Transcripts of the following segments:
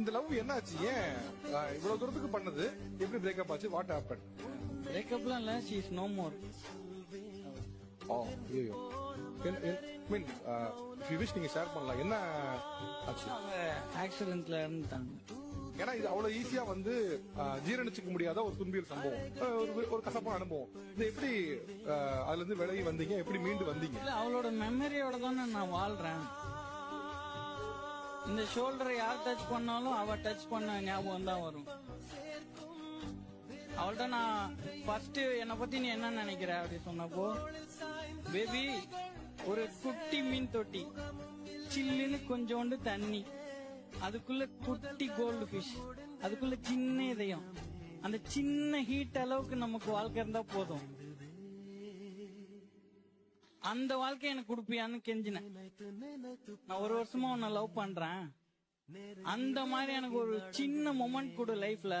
இந்த லவ் என்னாச்சு? ஏன்? இவ்வளவு தூரத்துக்கு பண்ணது? எப்படி பிரேக்கப் ஆச்சு? வாட் ஹேப்பன் பிரேக்கப்லாம் இல்ல she is no more oh ஐயோ மீன் விஷ் நீங்க ஷேர் பண்ணலாம். என்ன ஆச்சு? ஆக்சிடென்ட்ல இறந்துட்டாங்க. ஏன்னா இது அவ்வளவு ஈஸியா வந்து ஜீரணிச்சுக்க முடியாத ஒரு துன்பியல் சம்பவம். ஒரு ஒரு கசப்பான அனுபவம். இது எப்படி அதுல இருந்து விலகி வந்தீங்க? எப்படி மீண்டு வந்தீங்க? அவளோட மெமரியோட தானே நான் வாழ்றேன். இந்த ஷோல்டரை யார் டச் பண்ணாலும் அவ டச் பண்ண ஞாபகம் தான் வரும். அவள்கிட்ட நான் ஃபர்ஸ்ட் என்னை பத்தி நீ என்ன நினைக்கிற அப்படி சொன்னப்போ பேபி ஒரு குட்டி மீன் தொட்டி. சில்லுன்னு கொஞ்சோண்டு தண்ணி. அதுக்குள்ள குட்டி கோல்டு ஃபிஷ் அதுக்குள்ள சின்ன இதயம். அந்த சின்ன ஹீட் அளவுக்கு நமக்கு வாழ்க்கை இருந்தா போதும். அந்த வாழ்க்கை எனக்கு கொடுப்பியான்னு கெஞ்சினேன் நான் ஒரு வருஷமா உன்னை லவ் பண்றேன். அந்த மாதிரி எனக்கு ஒரு சின்ன மொமெண்ட் கொடு லைஃப்ல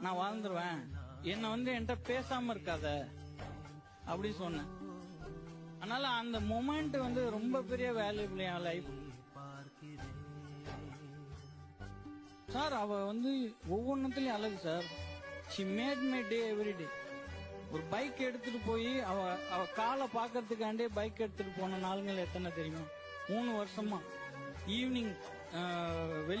நான் வாழ்ந்துருவேன். என்ன வந்து என்கிட்ட பேசாம இருக்காத. அப்படி சொன்னேன். அதனால அந்த மொமெண்ட் வந்து ரொம்ப பெரிய வேல்யூபிள் என் லைஃப் சார் அவ வந்து ஒவ்வொன்றத்துலயும் அழகு sir she made my day every day ஒரு பைக் எடுத்துட்டு போய் அவ அவ காலை பாக்கிறதுக்காண்டே பைக் எடுத்துட்டு போன நாளுங்கள் எத்தனை தெரியுமா? மூணு வருஷமா. ஈவினிங் வெளி